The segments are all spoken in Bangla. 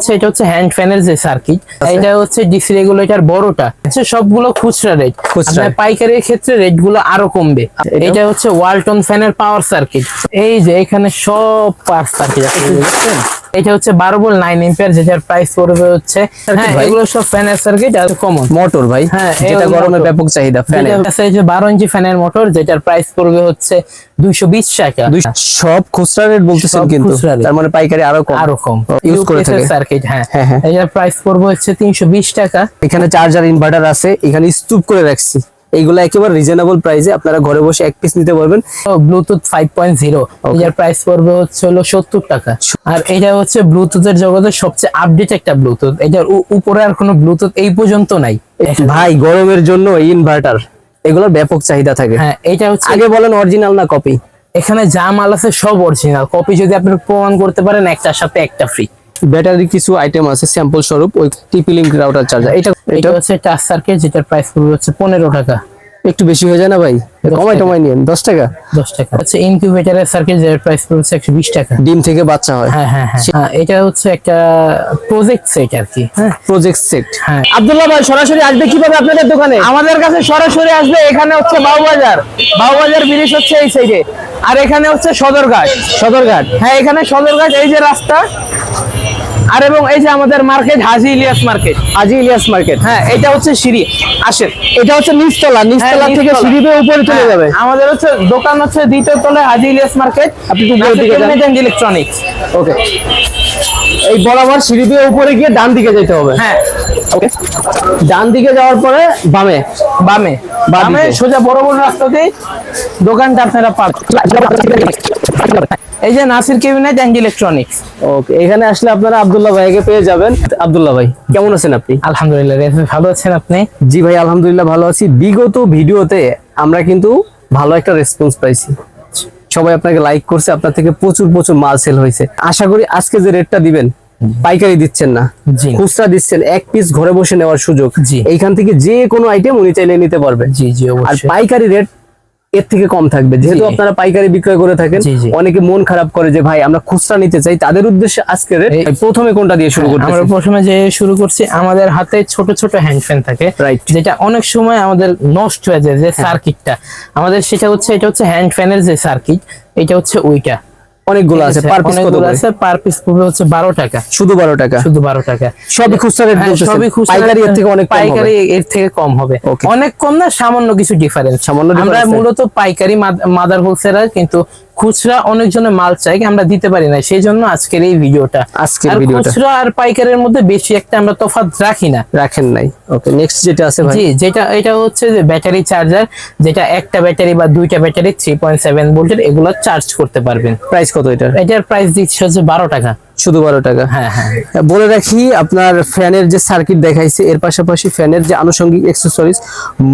আচ্ছা, এটা হচ্ছে হ্যান্ড ফ্যানের যে সার্কিট এটা হচ্ছে ডিসি রেগুলেটর বড়টা। হচ্ছে সবগুলো খুচরা রেট খুচরা। আপনার পাইকারির ক্ষেত্রে রেটগুলো আরও কমবে। এটা- এটা হচ্ছে ওয়ালটন ফ্যানের পাওয়ার সার্কিট এই যে এখানে সব পাওয়ার সার্কিট আছে বুঝছেন? এটা হচ্ছে বারো বল নাইন এম্পিয়ার যেটার প্রাইস পড়বে হচ্ছে হ্যাঁ এগুলো সব ফ্যানের সার্কিট আর কমন মোটর ভাই হ্যাঁ, যেটা গরমে ব্যাপক চাহিদা ফ্যানের। যে বারো ইঞ্চি ফ্যানের মোটর যেটার প্রাইস পড়বে হচ্ছে দুইশো বিশ টাকা। সব খুচরা রেট বলতেছেন কিন্তু তার মানে পাইকারি আরও কম। আরও কম। ইউজ করে থাকে। সার্কিট হ্যাঁ। হ্যাঁ, হ্যাঁ। এটার প্রাইস পড়বে হচ্ছে তিনশো বিশ টাকা। এখানে চার্জার ইনভার্টার আছে এখানে স্তূপ করে রাখছি। এইগুলো একেবারে রিজনেবল প্রাইসে আপনারা ঘরে বসে এক পিস নিতে পারবেন। ব্লুটুথ ফাইভ পয়েন্ট জিরো এটার প্রাইস পড়বে হচ্ছে হলো সত্তর টাকা। আর এটা হচ্ছে ব্লুটুথের জগতের সবচেয়ে আপডেট একটা ব্লুটুথ এটার উপরে আর কোনো ব্লুটুথ এই পর্যন্ত নাই। ভাই গরমের জন্য ইনভার্টার এগুলোর ব্যাপক চাহিদা থাকে। হ্যাঁ এটা হচ্ছে আগে বলেন অরিজিনাল না কপি এখানে যা মাল আছে সব অরিজিনাল কপি যদি আপনি প্রমাণ করতে পারেন একটার সাথে একটা ফ্রি ব্যাটারি কিছু আইটেম আছে স্যাম্পল স্বরূপ ওই টিপি লিঙ্ক রাউটার চার্জার এটা এটা হচ্ছে টাচ কে যেটার প্রাইস হচ্ছে পনেরো টাকা। একটু বেশি হয়ে যায় না ভাই? কমাই। টমাই নিয়েন দশ টাকা? দশ টাকা। হচ্ছে ইনকিউবেটারের সার্কিট যেটার প্রাইস পড়বে হচ্ছে একশো বিশ টাকা। ডিম থেকে বাচ্চা হয়। হ্যাঁ হ্যাঁ হ্যাঁ। হ্যাঁ, এটা হচ্ছে একটা প্রজেক্ট সেট আর কি হ্যাঁ। প্রজেক্ট সেট হ্যাঁ। আব্দুল্লাহ ভাই সরাসরি আসবে কীভাবে আপনাদের দোকানে? আমাদের কাছে সরাসরি আসবে এখানে হচ্ছে বাউবাজার। বাউবাজার ব্রিজ হচ্ছে এই সাইডে আর এখানে হচ্ছে সদরঘাট। সদরঘাট। হ্যাঁ এখানে সদরঘাট এই যে রাস্তা। আর এবং এই যে আমাদের মার্কেট হাজি ইলিয়াস মার্কেট আজি ইলিয়াস মার্কেট হ্যাঁ এটা হচ্ছে সিঁড়ি। আসেন। এটা হচ্ছে নিচতলা নিচতলা হ্যাঁ, থেকে নিচতলা। সিঁড়ি বেয়ে উপরে চলে হ্যাঁ, যাবে। আমাদের হচ্ছে দোকান হচ্ছে দ্বিতীয় তলায় হাজি ইলিয়াস মার্কেট আপনি উপরের দিকে যান। ইলেকট্রনিক্স ওকে এই বরাবর সিঁড়ি দিয়ে উপরে গিয়ে ডান দিকে যেতে হবে। হ্যাঁ। ওকে ডান দিকে যাওয়ার পরে বামে। বামে। বামে সোজা বড় বড় রাস্তাতেই দোকানটা আপনারা পাবেন। এই যে Nasir cabinet and electronics okay এখানে আসলে আপনারা আব্দুল্লাহ ভাইকে পেয়ে যাবেন। আব্দুল্লাহ ভাই কেমন আছেন আপনি? আলহামদুলিল্লাহ ভালো আছেন আপনি? জি ভাই আলহামদুলিল্লাহ ভালো আছি। বিগত ভিডিওতে আমরা কিন্তু ভালো একটা রেসপন্স পাইছি। সবাই আপনাকে লাইক করছে আপনার থেকে প্রচুর প্রচুর মাল সেল হয়েছে। আশা করি আজকে যে রেটটা দিবেন পাইকারি দিচ্ছেন না। জি। খুচরা দিচ্ছেন এক পিস ঘরে বসে নেওয়ার সুযোগ। এইখান থেকে যে কোনো আইটেম উনি চাইলে নিতে পারবে। জি জি আর পাইকারি রেট এর থেকে কম থাকবে। যেহেতু আপনারা পাইকারি বিক্রয় করে থাকেন। অনেকে মন খারাপ করে যে ভাই আমরা খুচরা নিতে চাই। তাদের উদ্দেশ্যে আজকে প্রথমে কোনটা দিয়ে শুরু করতে আমরা প্রথমে যে শুরু করছি আমাদের হাতে ছোট ছোট হ্যান্ড ফ্যান থাকে রাইট যেটা অনেক সময় আমাদের নষ্ট হয়ে যায় যে সার্কিটটা। আমাদের সেটা হচ্ছে এটা হচ্ছে হ্যান্ড ফ্যানের যে সার্কিট এটা হচ্ছে ওইটা। অনেকগুলো আছে পার পিস কত আছে পার পিস পড়বে হচ্ছে বারো টাকা। শুধু বারো টাকা? শুধু বারো টাকা। সবই খুচরা রেট হ্যাঁ, বলতেছেন। সবই পাইকারি এর থেকে অনেক কম পাইকারি এর থেকে কম হবে। অনেক কম না সামান্য কিছু ডিফারেন্স সামান্য আমরা মূলত পাইকারি মাদার হোলসেলার কিন্তু খুচরা অনেকজনের মাল চাই আমরা দিতে পারি না। সেই জন্য আজকের এই ভিডিওটা। আজকের ভিডিওটা। খুচরা আর পাইকারের মধ্যে বেশি একটা আমরা তফাৎ রাখি না। রাখেন নাই। ওকে নেক্সট যেটা আছে ভাই। জি যেটা এটা হচ্ছে যে ব্যাটারি চার্জার যেটা একটা ব্যাটারি বা দুইটা ব্যাটারি থ্রি পয়েন্ট সেভেন ভোল্টের এগুলো চার্জ করতে পারবেন। প্রাইস কত এটা এটার প্রাইস দিচ্ছে হচ্ছে বারো টাকা। শুধু বারো টাকা? হ্যাঁ হ্যাঁ। বলে রাখি আপনার ফ্যানের যে সার্কিট দেখাইছে এর পাশাপাশি ফ্যানের যে আনুষঙ্গিক অ্যাক্সেসরিজ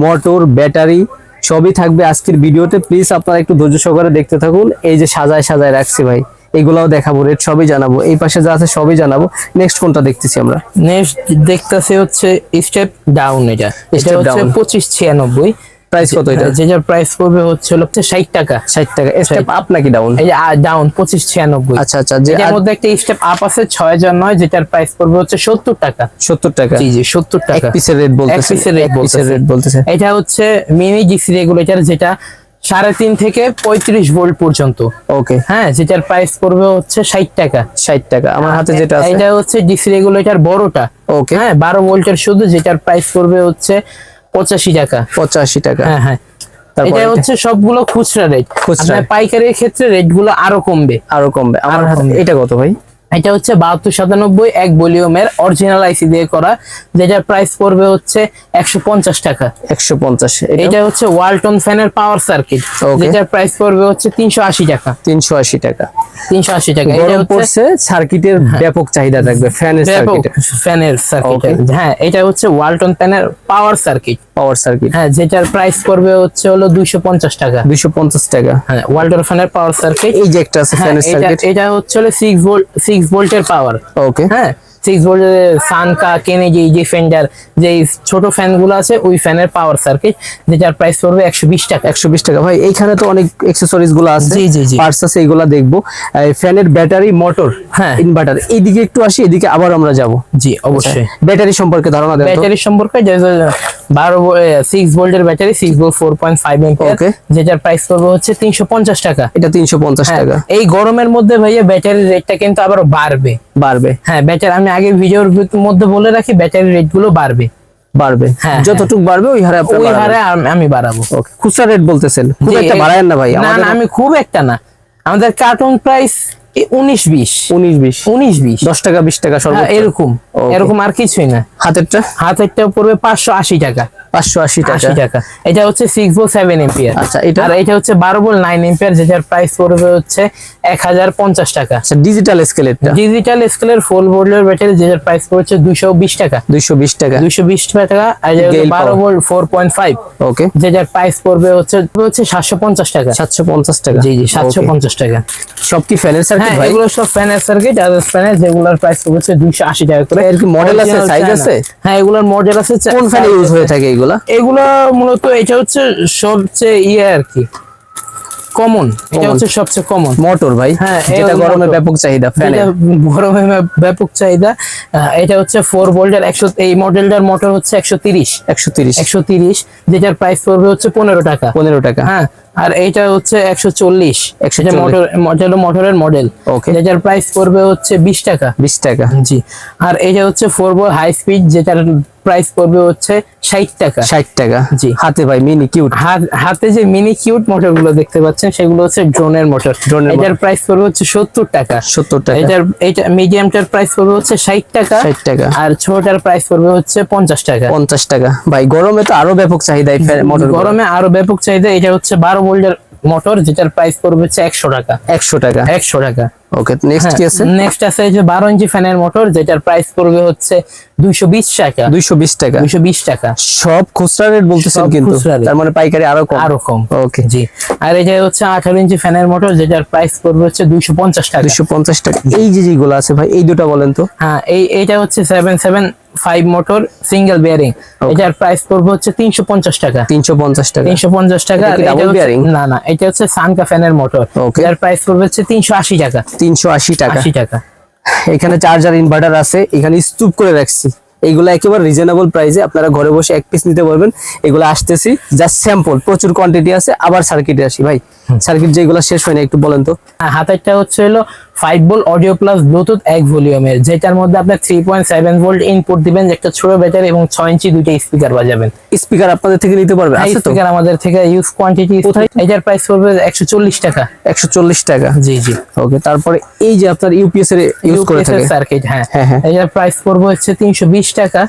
মোটর ব্যাটারি সবই থাকবে আজকের ভিডিওতে। প্লিজ আপনারা একটু ধৈর্য সহকারে দেখতে থাকুন। এই যে সাজায় সাজায় রাখছি ভাই এগুলাও দেখাবো রেট সবই জানাব। এই পাশে যা আছে সবই জানাব। নেক্সট কোনটা দেখতেছি আমরা। নেক্সট দেখতেছি হচ্ছে স্টেপ ডাউন এটা। এটা হচ্ছে। পঁচিশ ছিয়ানব্বই। প্রাইস কত এটা? যেটার প্রাইস পড়বে হচ্ছে হলো ষাট টাকা। ষাট টাকা। স্টেপ আপ নাকি ডাউন এই যে ডাউন পঁচিশ ছিয়ানব্বই। আচ্ছা আচ্ছা যে এটার মধ্যে একটা স্টেপ আপ আছে ছয় হাজার নয় যেটার প্রাইস পড়বে হচ্ছে সত্তর টাকা। সত্তর টাকা। জি জি সত্তর এক টাকা। পিসের রেট বলতেছে। এক পিসের। রেট বলতেছে। এটা হচ্ছে মিনি ডিসি রেগুলেটর যেটা সাড়ে তিন থেকে পঁয়ত্রিশ ভোল্ট পর্যন্ত। ওকে হ্যাঁ যেটার প্রাইস পড়বে হচ্ছে ষাট টাকা। ষাট টাকা। আমার হাতে যেটা আছে। এটা হচ্ছে ডিসি রেগুলেটর বড়টা। ওকে হ্যাঁ বারো ভোল্টের শুধু যেটার প্রাইস পড়বে হচ্ছে পঁচাশি টাকা। পঁচাশি টাকা। হ্যাঁ হ্যাঁ। এটা হচ্ছে সবগুলো খুচরা রেট খুচরা। পাইকারের ক্ষেত্রে রেটগুলো আরও কমবে। আরও কমবে। আমার এটা কত ভাই? এটা হচ্ছে বাহাত্তর সাতানব্বই এক ভলিউমের অরিজিনাল আইসি দিয়ে করা যেটার প্রাইস পড়বে হচ্ছে একশো পঞ্চাশ টাকা। একশো পঞ্চাশ এটা? হচ্ছে ওয়ালটন ফ্যানের পাওয়ার সার্কিট. যেটার প্রাইস পড়বে হচ্ছে তিনশো আশি টাকা। তিনশো আশি টাকা। তিনশো আশি টাকা এটা পড়ছে সার্কিটের ব্যাপক চাহিদা থাকবে ফ্যানের ফ্যানের সার্কিট হ্যাঁ এটা হচ্ছে ওয়ালটন ফ্যানের পাওয়ার সার্কিট পাওয়ার সার্কিট হ্যাঁ যেটার প্রাইস পড়বে হচ্ছে হলো দুইশো পঞ্চাশ টাকা। দুইশো পঞ্চাশ টাকা। হ্যাঁ ওয়ালটন ফ্যানের পাওয়ার সার্কিট এই যে একটা আছে হ্যাঁ ফ্যানের এটা সার্কিট এটা হচ্ছে হলো সিক্স ভোল্ট সিক্স ভোল্টের পাওয়ার ওকে হ্যাঁ? সিক্স ভোল্টের সানকা কেনেজি যে এই ছোট ফ্যানগুলো আছে ওই ফ্যানের পাওয়ার সার্কিট যেটার প্রাইস পড়বে একশো বিশ টাকা। একশো বিশ টাকা। ভাই এইখানে তো অনেক এক্সেসরিজগুলো আছে। জি, জি, জি। পার্টস আছে এইগুলা দেখব। ফ্যানের ব্যাটারি মোটর হ্যাঁ। ইনভার্টার এইদিকে একটু আসি এদিকে আবার আমরা যাব। জি অবশ্যই। ব্যাটারি সম্পর্কে ধারণা দেন ব্যাটারি সম্পর্কে যে বারো সিক্স ভোল্টের battery six volt four point five Okay. যেটার প্রাইস পড়বে হচ্ছে তিনশো পঞ্চাশ টাকা। এটা তিনশো পঞ্চাশ হ্যাঁ, টাকা। এই গরমের মধ্যে ভাইয়া ব্যাটারির রেটটা কিন্তু আবার বাড়বে। বাড়বে। হ্যাঁ ব্যাটারি আমি আগে ভিডিওর মধ্যে বলে রাখি ব্যাটারির রেটগুলো বাড়বে। বাড়বে। হ্যাঁ, যতটুকু বাড়বে ওই হারে ওই হারে আমি বাড়াবো। খুচরা রেট বলতেছেন। খুব একটা এই- না ভাই। না না আমি খুব একটা না। আমাদের কার্টুন প্রাইস উনিশ বিশ। উনিশ বিশ। উনিশ বিশ। দশ টাকা বিশ টাকা হ্যাঁ, সর্বোচ্চ। এরকম। এরকম আর কিছুই না। হাতেরটা? হাতেরটা পড়বে পাঁচশো আশি টাকা। পাঁচশো আশি আশি টাকা। টাকা এটা হচ্ছে সিক্স ভোল্ট সেভেন এম্পিয়ার আচ্ছা, এটা? আর এটা হচ্ছে বারো ভোল্ট নাইন এম্পিয়ার যেটার প্রাইস পড়বে হচ্ছে এক হাজার পঞ্চাশ টাকা। আচ্ছা ডিজিটাল স্কেলেটটা ডিজিটাল স্কেলের ফোর ভোল্টের ব্যাটারি যেটার প্রাইস পড়ছে দুশো বিশ টাকা। দুইশো বিশ টাকা। দুশো বিশ টাকা আর Gale বারো volt four point five okay যেটার প্রাইস পড়বে হচ্ছে হচ্ছে সাতশো পঞ্চাশ টাকা। সাতশো পঞ্চাশ টাকা। জি জি টাকা। সব কি ফ্যানের সার্কিট হ্যাঁ ভাই? এগুলো সব ফ্যানের সার্কিট আর ফ্যানের যেগুলোর প্রাইস হচ্ছে দুইশো আশি টাকা করে। এর কি model আছে? হ্যাঁ এগুলোর মডেল আছে কোন ফ্যানে ইউজ হয়ে থাকে এগুলা? এগুলো? মূলত এটা হচ্ছে সবচেয়ে ইয়ে আর কি। কমন এটা হচ্ছে সবচেয়ে কমন মোটর ভাই হ্যাঁ, এটা গরমে ব্যাপক চাহিদা ফ্যানে গরমে ব্যাপক চাহিদা এটা হচ্ছে ফোর ভোল্টের একশো এই মডেলটার মোটর হচ্ছে একশো তিরিশ। একশো তিরিশ। একশো তিরিশ যেটার প্রাইস পড়বে হচ্ছে পনেরো টাকা। পনেরো টাকা। হ্যাঁ আর এইটা হচ্ছে একশো চল্লিশ। 140 মোটর মোটরের মডেল. যেটার প্রাইস পড়বে হচ্ছে বিশ টাকা। বিশ টাকা। জি। আর এটা হচ্ছে ফোর বোর হাই স্পিড যেটার প্রাইস পড়বে হচ্ছে ষাট টাকা। ষাট টাকা। জি। হাতে ভাই মিনি কিউট হাতে যে মিনি কিউট মোটরগুলো দেখতে পাচ্ছেন সেগুলো হচ্ছে ড্রোনের মোটর এটার প্রাইস পড়বে হচ্ছে সত্তর টাকা। সত্তর টাকা। এটার এটা মিডিয়ামটার প্রাইস পড়বে হচ্ছে ষাট টাকা। 60 টাকা। আর ছোটটার প্রাইস পড়বে হচ্ছে পঞ্চাশ টাকা। পঞ্চাশ টাকা। ভাই গরমে তো আরও ব্যাপক চাহিদা মোটর গরমে আরও ব্যাপক চাহিদা এটা হচ্ছে বারো ভোল্টের মোটর যেটার প্রাইস পড়বে হচ্ছে একশো টাকা। একশো টাকা। একশো টাকা। ওকে নেক্সট কি আছে? নেক্সট আছে যে বারো ইঞ্চি ফ্যানের মোটর যেটার প্রাইস পড়বে হচ্ছে দুইশো বিশ টাকা। দুইশো বিশ টাকা। দুইশো বিশ টাকা। সব খুচরা রেট বলতেছেন কিন্তু। তার মানে পাইকারি আরও কম। আরও কম। ওকে জি। আর এটা হচ্ছে আঠারো ইঞ্চি ফ্যানের মোটর যেটার প্রাইস পড়বে হচ্ছে দুইশো পঞ্চাশ টাকা। দুইশো পঞ্চাশ টাকা। এই যে যেগুলো আছে ভাই এই দুটো বলেন তো। হ্যাঁ এই এইটা হচ্ছে seven seven five motor single bearing এটার প্রাইস পড়বে হচ্ছে তিনশো পঞ্চাশ টাকা। তিনশো পঞ্চাশ টাকা। তিনশো পঞ্চাশ টাকা। এটা এটা? না না এটা হচ্ছে সানকা ফ্যানের মোটর. এটার প্রাইস পড়বে হচ্ছে তিনশো আশি টাকা। তিনশো আশি টাকা। টাকা। এখানে চার্জার ইনভার্টার আছে এখানে স্তূপ করে রাখছি। এগুলো একেবারে রিজনেবল প্রাইসে আপনারা ঘরে বসে এক পিস নিতে পারবেন। এগুলো আসতেছি যা স্যাম্পল প্রচুর কোয়ান্টিটি আছে আবার সার্কিটে আসি ভাই। সার্কিট যেগুলো শেষ হয়নি না একটু বলেন তো। আর হাতেরটা হচ্ছে হলো five volt audio plus Bluetooth এক ভলিউমের যেটার মধ্যে আপনার three point seven volt input দিবেন একটা ছোট ব্যাটারি এবং ছয় ইঞ্চি দুইটা স্পিকার বাজাবেন। স্পিকার আপনাদের থেকে নিতে পারবে। আছে তো? স্পিকার আমাদের থেকে ইউজ কোয়ান্টিটি? এটার প্রাইস পড়বে একশো চল্লিশ টাকা। একশো চল্লিশ টাকা। জি জি। ওকে তারপরে এই যে আপনার ইউপিএস এর ইউজ করে থাকে। সার্কিট হ্যাঁ। হ্যাঁ, হ্যাঁ। এটার প্রাইস পড়বে হচ্ছে তিনশো বিশ টাকা।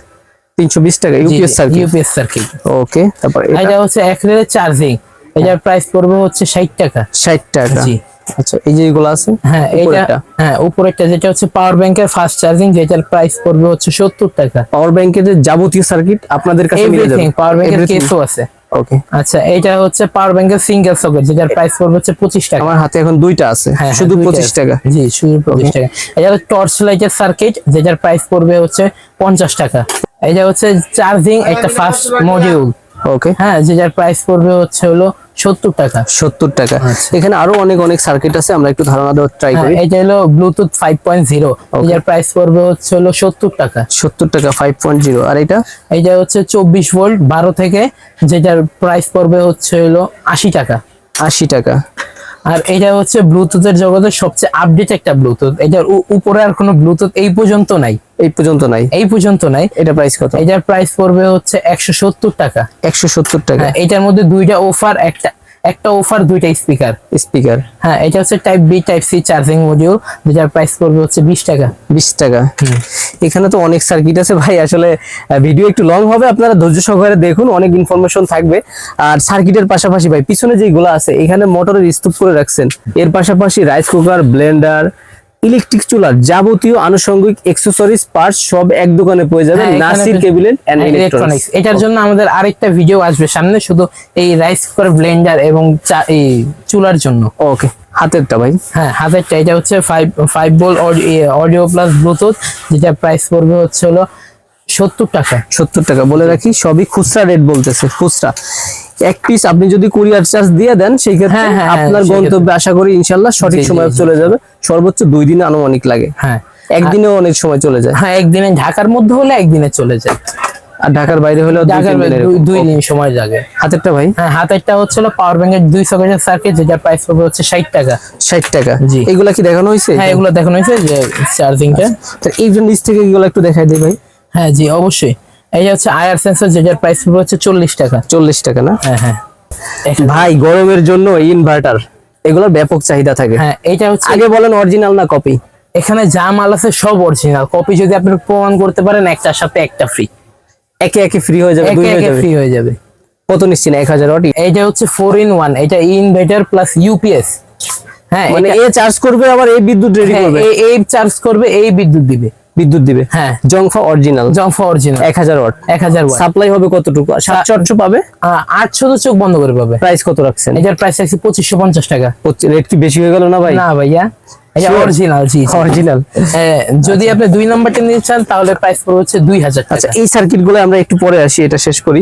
তিনশো বিশ টাকা UPS circuit UPS circuit okay তারপর এটা? হচ্ছে এক চার্জিং এটার প্রাইস পড়বে হচ্ছে ষাট টাকা। ষাট টাকা। জি। আচ্ছা এই যে এগুলো আছে হ্যাঁ এটা? হ্যাঁ উপরেরটা যেটা হচ্ছে পাওয়ার ব্যাংকের ফাস্ট চার্জিং যেটার প্রাইস পড়বে হচ্ছে সত্তর টাকা। পাওয়ার ব্যাংকের যে যাবতীয় সার্কিট আপনাদের কাছে মিলে যাবে। পাওয়ার ব্যাংকের কেসও আছে। ওকে আচ্ছা এটা হচ্ছে পাওয়ার ব্যাংকের সিঙ্গেল সকেট যেটার প্রাইস পড়বে হচ্ছে পঁচিশ টাকা। আমার হাতে এখন দুইটা আছে হ্যাঁ, শুধু হ্যাঁ, দুইটা পঁচিশ আছে। টাকা। জি শুধু পঁচিশ টাকা। এটা টর্চ লাইটের সার্কিট যেটার প্রাইস পড়বে হচ্ছে পঞ্চাশ টাকা। এটা হচ্ছে চার্জিং একটা ফাস্ট মডিউল ওকে হ্যাঁ যে যার প্রাইস পড়বে হচ্ছে হলো সত্তর টাকা। সত্তর টাকা। আচ্ছা। এখানে আরও অনেক অনেক সার্কিট আছে আমরা একটু ধারণা দেওয়ার ট্রাই হ্যাঁ, করি। এটা হলো ব্লুটুথ ফাইভ পয়েন্ট জিরো এটার প্রাইস পড়বে হচ্ছে হলো সত্তর টাকা। সত্তর টাকা ফাইভ পয়েন্ট জিরো আর এটা? এটা হচ্ছে চব্বিশ ভোল্ট বারো থেকে যেটার প্রাইস পড়বে হচ্ছে হলো আশি টাকা। আশি টাকা। আর এটা হচ্ছে ব্লুটুথের জগতের সবচেয়ে আপডেট একটা ব্লুটুথ এটার উপরে আর কোনো ব্লুটুথ এই পর্যন্ত নাই। এই পর্যন্ত নাই। এই পর্যন্ত নাই। এটা প্রাইস কত? এটার প্রাইস পড়বে হচ্ছে একশো সত্তর টাকা। একশো সত্তর টাকা। হ্যাঁ এটার মধ্যে দুইটা অফার একটা একটা অফার দুইটা স্পিকার স্পিকার হ্যাঁ এটা হচ্ছে type B type C charging module যেটার প্রাইস পড়বে হচ্ছে বিশ টাকা। বিশ টাকা। এখানে তো অনেক সার্কিট আছে ভাই আসলে ভিডিও একটু লং হবে আপনারা ধৈর্য সহকারে দেখুন অনেক ইনফরমেশন থাকবে। আর সার্কিটের পাশাপাশি ভাই পিছনে যেগুলো আছে এখানে মোটরের স্তূপ করে রাখছেন। এর পাশাপাশি রাইস কুকার ব্লেন্ডার ইলেকট্রিক চুলার যাবতীয় আনুষঙ্গিক এক্সেসরিজ পার্টস সব এক দোকানে পেয়ে যাবেন হ্যাঁ, নাসির কেবিলেট এন্ড ইলেকট্রনিক্স এটার জন্য আমাদের আরেকটা ভিডিও আসবে সামনে শুধু এই রাইস কুকার ব্লেন্ডার এবং এই চুলার জন্য। ওকে হাতেরটা ভাই। হ্যাঁ হাতেরটা এটা হচ্ছে ফাইভ ফাইভ বোল অডিও প্লাস ব্লুটুথ যেটা প্রাইস পড়বে হচ্ছে হলো সত্তর টাকা। সত্তর টাকা বলে রাখি সবই খুচরা রেট বলতেছে খুচরা। এক পিস আপনি যদি কুরিয়ার চার্জ দিয়ে দেন সেই ক্ষেত্রে হ্যাঁ, হ্যাঁ, আপনার গন্তব্যে আশা করি ইনশাল্লাহ সঠিক সময় চলে যাবে। সর্বোচ্চ দুই দিনে আনুমানিক লাগে। হ্যাঁ। একদিনেও অনেক সময় চলে যায়। হ্যাঁ একদিনে ঢাকার মধ্যে হলে একদিনে চলে যায়। আর ঢাকার বাইরে হলেও দুই দিন সময় লাগে। হাতেরটা ভাই? হ্যাঁ হাতেরটা হচ্ছে পাওয়ার ব্যাংকের দুই সকেটের সার্কিট যেটা প্রাইস পড়বে হচ্ছে ষাট টাকা। ষাট টাকা। জি। এগুলা কি দেখানো হয়েছে? হ্যাঁ এগুলো দেখানো হয়েছে যে চার্জিংটা তো এই যে নিচ থেকে এগুলো একটু দেখাই দিই ভাই। হ্যাঁ জি অবশ্যই। এই যে হচ্ছে আয়ার সেন্সর যেটার প্রাইস পড়বে হচ্ছে চল্লিশ টাকা। চল্লিশ টাকা না? হ্যাঁ হ্যাঁ। ভাই গরমের জন্য ইনভার্টার এগুলোর ব্যাপক চাহিদা থাকে। হ্যাঁ এটা হচ্ছে আগে বলেন অরিজিনাল না কপি এখানে যা মাল আছে সব অরিজিনাল কপি যদি আপনি প্রমাণ করতে পারেন একটার সাথে একটা ফ্রি একে একে ফ্রি হয়ে যাবে দুই একে হয়ে যাবে? ফ্রি হয়ে যাবে। কত নিচ্ছেন এক হাজার ওয়াট এইটা হচ্ছে ফোর ইন ওয়ান এটা ইনভার্টার প্লাস ইউপিএস হ্যাঁ মানে এটা- এ চার্জ করবে আবার এই বিদ্যুৎ রেডি হ্যাঁ, করবে। এই- এই চার্জ করবে এই বিদ্যুৎ দিবে। বিদ্যুৎ দিবে? হ্যাঁ। জংফা অরিজিনাল জংফা অরিজিনাল এক হাজার ওয়াট এক হাজার ওয়াট সাপ্লাই হবে কতটুকু? সাতশো আটশো পাবে? আটশো তো চোখ বন্ধ করে পাবে। প্রাইস কত রাখছেন? এটার প্রাইস আছে পঁচিশশো পঞ্চাশ টাকা। রেট কি বেশি হয়ে গেল না ভাই? না ভাইয়া এটা অরিজিনাল জি। অরিজিনাল হ্যাঁ, যদি আপনি দুই নাম্বারটা নিতে চান তাহলে প্রাইস পড়বে হচ্ছে দুই হাজার আচ্ছা এই সার্কিটগুলো আমরা একটু পরে আসি এটা শেষ করি।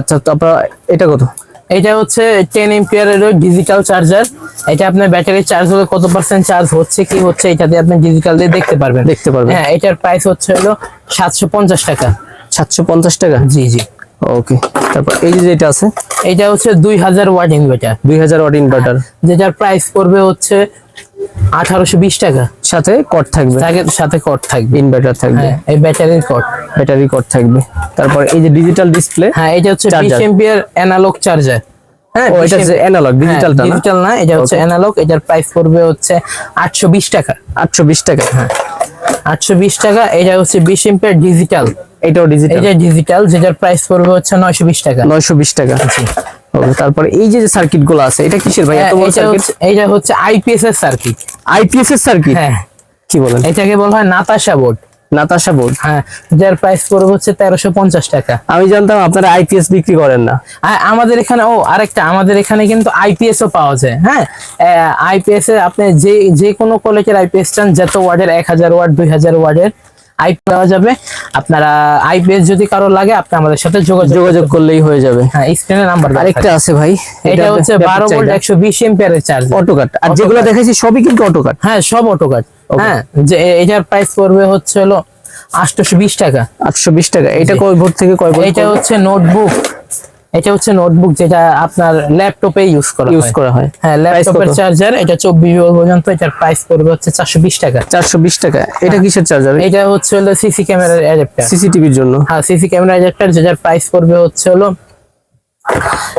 আচ্ছা তারপর এটা কত? এটা হচ্ছে টেন এম্পিয়ারের ডিজিটাল চার্জার এটা আপনার ব্যাটারি চার্জ হলে কত পার্সেন্ট চার্জ হচ্ছে কি হচ্ছে এটা দিয়ে আপনি ডিজিটাল দিয়ে দেখতে পারবেন। দেখতে পারবেন। হ্যাঁ এটার প্রাইস হচ্ছে হলো সাতশো পঞ্চাশ টাকা। সাতশো পঞ্চাশ টাকা? জি জি। ওকে তারপর এই যে যেটা আছে এটা হচ্ছে দুই হাজার ওয়াট ইনভার্টার দুই হাজার ওয়াট ইনভার্টার যেটার প্রাইস পড়বে হচ্ছে আঠারোশো বিশ টাকা। সাথে কট থাকবে। সাথে কট থাকবে। ইনভার্টার থাকবে। হ্যাঁ এই ব্যাটারির কট ব্যাটারি কট থাকবে। তারপর এই যে ডিজিটাল ডিসপ্লে হ্যাঁ এটা হচ্ছে বিশ Charger। এম্পিয়ার অ্যানালগ চার্জার হ্যাঁ এটা অ্যানালগ ডিজিটালটা না? ডিজিটাল না এটা হচ্ছে অ্যানালগ এটার প্রাইস পড়বে হচ্ছে আটশো বিশ টাকা। আটশো বিশ টাকা হ্যাঁ। আটশো বিশ টাকা এটা হচ্ছে বিশ এম্পিয়ার ডিজিটাল এটাও ডিজিটাল এটা ডিজিটাল যেটার প্রাইস পড়বে হচ্ছে নয়শো বিশ টাকা। নয়শো বিশ টাকা। ওকে তারপরে এই যে সার্কিটগুলো আছে এটা কিসের ভাই? এত হ্যাঁ, বড় সার্কিট হচ্ছে এটা হচ্ছে আইপিএস এর সার্কিট আইপিএস এর সার্কিট হ্যাঁ। কি বলেন? এটাকে বলা হয় নাতাশা বোর্ড নাতাশা বোর্ড হ্যাঁ যার প্রাইস পড়বে হচ্ছে তেরোশো পঞ্চাশ টাকা। আমি জানতাম আপনারা আইপিএস বিক্রি করেন না। আমাদের এখানে ও আরেকটা আমাদের এখানে কিন্তু আইপিএস ও পাওয়া যায় হ্যাঁ? আইপিএস এ আপনি যে যে কোনো কলেজের আইপিএস চান যত ওয়ার্ডের এক হাজার ওয়ার্ড দুই হাজার ওয়ার্ডের আই পাওয়া যাবে। আপনারা আইপিএস যদি কারও লাগে আপনি আমাদের সাথে যোগাযোগ যোগাযোগ করলেই হয়ে যাবে। হ্যাঁ স্ক্রিনে নাম্বার আরেকটা আছে ভাই এটা হচ্ছে বারো ভোল্ট একশো বিশ এম্পিয়ারের চার্জ অটোকাট আর যেগুলো। দেখাইছি সবই কিন্তু অটোকাট হ্যাঁ সব অটোকাট হ্যাঁ যে এটার প্রাইস পড়বে হচ্ছে হলো আটশোশো বিশ টাকা। আটশো বিশ টাকা। এটা কয় ভোল্ট থেকে কয় ভোল্ট এটা হচ্ছে নোটবুক এটা হচ্ছে নোটবুক যেটা আপনার ল্যাপটপে ইউজ করা ইউজ করা হয়। হ্যাঁ ল্যাপটপের চার্জার এটা চব্বিশ ভোল্ট পর্যন্ত এটার প্রাইস পড়বে হচ্ছে চারশো বিশ টাকা। চারশো বিশ টাকা। এটা কিসের চার্জার এটা হচ্ছে হলো সিসি ক্যামেরার অ্যাডাপ্টার সিসিটিভির জন্য। হ্যাঁ সিসি ক্যামেরা অ্যাডাপ্টার যেটার প্রাইস পড়বে হচ্ছে হলো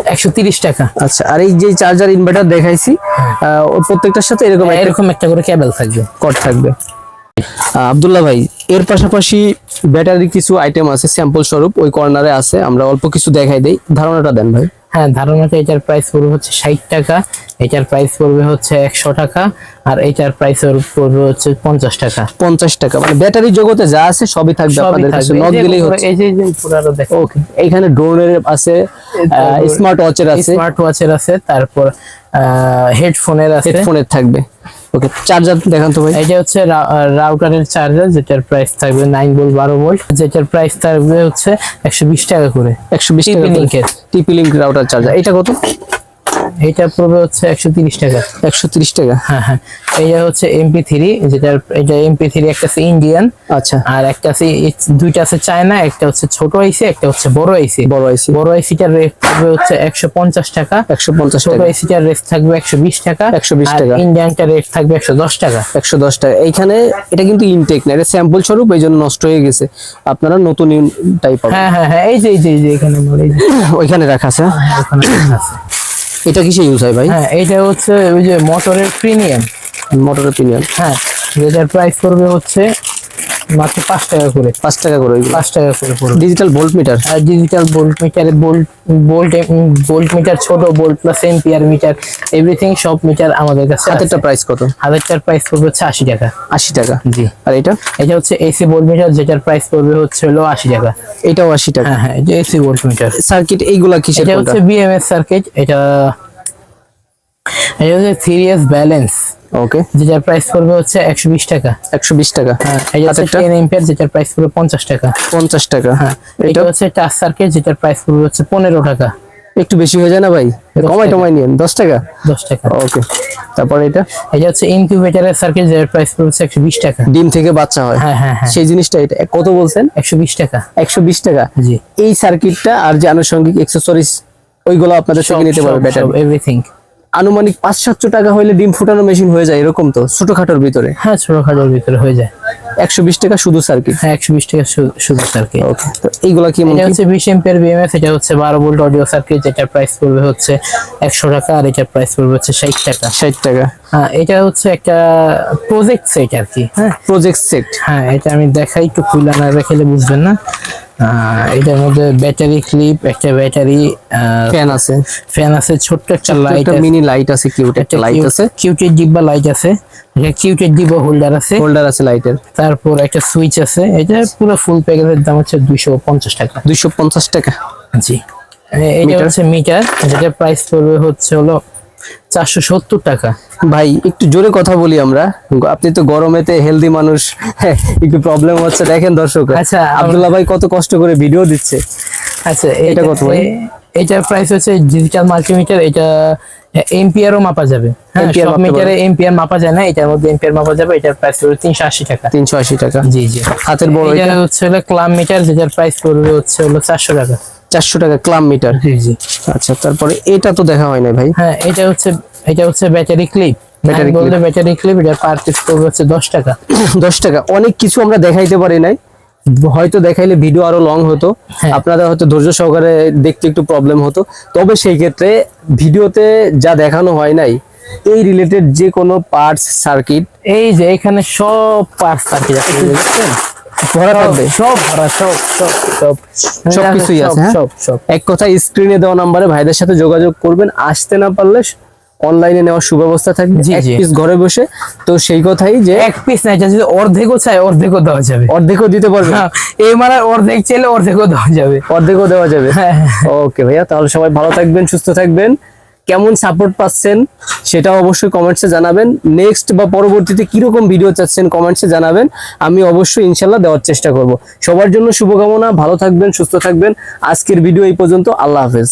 একশো তিরিশ টাকা। আচ্ছা আর এই যে চার্জার ইনভার্টার দেখাইছি আহ, ওর প্রত্যেকটার সাথে এরকম এরকম একটা করে কেবল থাকবে। কট থাকবে। আব্দুল্লাহ ভাই এর পাশাপাশি ব্যাটারির কিছু আইটেম আছে স্যাম্পল স্বরূপ ওই কর্নারে আছে আমরা অল্প কিছু দেখাই দেই। ধারণাটা দেন ভাই। হ্যাঁ ধারণাটা এটার প্রাইস পড়বে হচ্ছে ষাট টাকা এটার প্রাইস পড়বে হচ্ছে একশো টাকা আর এটার প্রাইস পড়বে হচ্ছে পঞ্চাশ টাকা। পঞ্চাশ টাকা মানে ব্যাটারি জগতে যা আছে সবই থাকবে সবই আপনাদের কাছে নক দিলেই হচ্ছে। এই যে পুরানো দেখো। ওকে এইখানে ড্রোনের আছে স্মার্ট ওয়াচের আছে। স্মার্ট ওয়াচের আছে তারপর হেডফোনের আছে। হেডফোনের থাকবে। ওকে চার্জার দেখান তো ভাই। এটা হচ্ছে রাউটারের চার্জার যেটার প্রাইস থাকবে নাইন ভোল্ট বারো ভোল্ট যেটার প্রাইস থাকবে হচ্ছে একশো বিশ টাকা করে। একশো বিশ টাকা টিপি লিঙ্ক রাউটার চার্জার এটা কত? এটা পড়বে হচ্ছে একশো তিরিশ টাকা। একশো তিরিশ টাকা? হ্যাঁ হ্যাঁ। এটা হচ্ছে এমপি থ্রি যেটার এটা এমপি থ্রি একটা আছে ইন্ডিয়ান আচ্ছা। আর একটা আছে দুইটা আছে চায়না একটা হচ্ছে ছোট আইসি একটা হচ্ছে বড় আইসি বড় আইসি বড় আইসিটার রেট থাকবে হচ্ছে একশো পঞ্চাশ টাকা। একশো পঞ্চাশ ছোট আইসিটার রেট থাকবে একশো বিশ টাকা। একশো বিশ টাকা। ইন্ডিয়ানটার রেট থাকবে একশো দশ টাকা। একশো দশ টাকা। এইখানে এটা কিন্তু ইনটেক না এটা স্যাম্পল স্বরূপ এই জন্য নষ্ট হয়ে গেছে। আপনারা নতুন টাইপ হ্যাঁ হ্যাঁ হ্যাঁ এই যে এই যে এখানে ওইখানে রাখা আছে। হ্যাঁ? ওখানে আছে। এটা কিসে ইউজ হয় ভাই? হ্যাঁ এটা হচ্ছে ওই যে মোটরের প্রিমিয়াম মোটরের প্রিমিয়াম হ্যাঁ যেটার প্রাইস পড়বে হচ্ছে মাত্র পাঁচ টাকা করে। পাঁচ টাকা করে পাঁচ টাকা করে পড়বে। Digital volt meter digital volt মিটারে ভোল্ট ভোল্ট ভোল্ট মিটার ছোট volt plus ampere meter everything সব মিটার আমাদের কাছে হাতেরটা প্রাইস কত? হাজারটার প্রাইস পড়বে হচ্ছে আশি টাকা। আশি টাকা? জি। আর এটা? এটা হচ্ছে এসি ভোল্ট মিটার যেটার প্রাইস পড়বে হচ্ছে হলো আশি টাকা। এটাও আশি টাকা? হ্যাঁ হ্যাঁ এসি ভোল্ট মিটার সার্কিট এইগুলা কিসের এটা হচ্ছে বিএমএস সার্কিট এটা এটা হচ্ছে থ্রি ইয়ার্স ব্যালেন্স ওকে যেটার প্রাইস পড়বে হচ্ছে একশো বিশ টাকা। একশো বিশ টাকা। হ্যাঁ এটা হচ্ছে হাতেরটা? টেন যেটার প্রাইস পড়বে পঞ্চাশ টাকা। পঞ্চাশ টাকা। হ্যাঁ এটা হচ্ছে টাচ সার্কিট যেটার প্রাইস পড়বে হচ্ছে পনেরো টাকা। একটু বেশি হয়ে যায় না ভাই? কমাই। টমাই নিয়েন। দশ টাকা? দশ টাকা। ওকে তারপরে এটা? এটা হচ্ছে ইনকিউবেটারের সার্কিট যেটার প্রাইস একশো বিশ টাকা। ডিম থেকে বাচ্চা হয়। হ্যাঁ হ্যাঁ হ্যাঁ। সেই জিনিসটা এটা কত বলছেন? একশো বিশ টাকা। একশো বিশ টাকা। জি। এই সার্কিটটা আর যে আনুষঙ্গিক এক্সেসরিজ ওইগুলো আপনাদের থেকে নিতে পারবে ব্যাটারি এভরিথিং আনুমানিক পাঁচ সাতশো টাকা হইলে ডিম ফুটানো মেশিন হয়ে যায় এরকম তো ছোটখাটোর ভিতরে? হ্যাঁ ছোটখাটোর ভিতরে হয়ে যায়। একশো বিশ টাকা শুধু সার্কিট হ্যাঁ একশো বিশ টাকা শুধু সার্কিট ওকে তো এইগুলা কি এটা হচ্ছে বিশ এম্পিয়ার বিএমএস এটা হচ্ছে বারো ভোল্ট অডিও সার্কিট যেটার প্রাইস পড়বে হচ্ছে একশো টাকা আর এটার প্রাইস পড়বে হচ্ছে ষাট টাকা। ষাট টাকা। হ্যাঁ এটা হচ্ছে একটা প্রজেক্ট সেট আর কি। হ্যাঁ প্রজেক্ট সেট হ্যাঁ এটা আমি দেখাই একটু খুলে না দেখালে বুঝবেন না। এটার মধ্যে ব্যাটারি ক্লিপ একটা ব্যাটারি ফ্যান আছে। ফ্যান আছে ছোট্ট একটা লাইট মিনি লাইট আছে। কিউট একটা লাইট আছে। কিউটের ডিব্বা লাইট আছে। কিউটের ডিব্বা হোল্ডার আছে। হোল্ডার আছে লাইটের তারপর একটা সুইচ আছে। এটা পুরো ফুল প্যাকেজের দাম হচ্ছে দুইশো পঞ্চাশ টাকা। দুইশো পঞ্চাশ টাকা। জি। এটা হচ্ছে মিটার যেটা প্রাইস পড়বে হচ্ছে হলো চারশো সত্তর টাকা। ভাই একটু জোরে কথা বলি আমরা। আপনি তো গরমেতে হেলদি মানুষ। হ্যাঁ, একটু প্রবলেম হচ্ছে। দেখেন দর্শক আচ্ছা, আব্দুল্লাহ ভাই কত কষ্ট করে ভিডিও দিচ্ছে। আচ্ছা এটা কত ভাই? এটার প্রাইস হচ্ছে ডিজিটাল মাল্টিমিটার এটা এম্পিয়ারও মাপা যাবে। হ্যাঁ সব মিটারে মাপা যায় না এটার মধ্যে এম্পিয়ার মাপা যাবে এটার প্রাইস পড়বে তিনশো আশি টাকা। তিনশো আশি টাকা। জি জি। হাতের বড় এটা হচ্ছে হলো ক্লাম মিটার যেটার প্রাইস পড়বে হচ্ছে হলো চারশো টাকা। চারশো টাকা ক্লাম মিটার। জি আচ্ছা তারপরে এটা তো দেখা হয় না ভাই। হ্যাঁ এটা হচ্ছে এটা হচ্ছে battery clip. Battery battery clip এটার পার পিস পড়বে হচ্ছে দশ টাকা। দশ টাকা। অনেক কিছু আমরা দেখাইতে পারি নাই। হয়তো দেখাইলে ভিডিও আরও লং হতো। হ্যাঁ। আপনাদের হয়তো ধৈর্য সহকারে দেখতে একটু প্রবলেম হতো। তবে সেই ক্ষেত্রে ভিডিওতে যা দেখানো হয় নাই এই রিলেটেড যে কোনো পার্টস সার্কিট এই যে এখানে সব পার্টস থাকে আপনি দেখছেন ভরা থাকবে? সব ভরা সব সব সব। সবকিছুই আছে, হ্যাঁ? সব সব। এক কথায় স্ক্রিনে দেওয়া নাম্বারে ভাইদের সাথে যোগাযোগ করবেন। আসতে না পারলে অনলাইনে নেওয়ার সুব্যবস্থা থাকবে। এক পিস ঘরে বসে। তো সেই কথাই যে এক পিস না যদি অর্ধেকও চাই অর্ধেকও দেওয়া যাবে। অর্ধেকও দিতে পারবে? হ্যাঁ, এই মানে অর্ধেক চাইলে অর্ধেকও দেওয়া যাবে। অর্ধেকও দেওয়া যাবে? হ্যাঁ, ওকে ভাইয়া তাহলে সবাই ভালো থাকবেন সুস্থ থাকবেন। কেমন সাপোর্ট পাচ্ছেন সেটা অবশ্যই কমেন্টসে জানাবেন। নেক্সট বা পরবর্তীতে কীরকম ভিডিও চাচ্ছেন কমেন্টসে জানাবেন। আমি অবশ্যই ইনশাল্লাহ দেওয়ার চেষ্টা করব। সবার জন্য শুভকামনা, ভালো থাকবেন, সুস্থ থাকবেন। আজকের ভিডিও এই পর্যন্ত। আল্লাহ হাফেজ।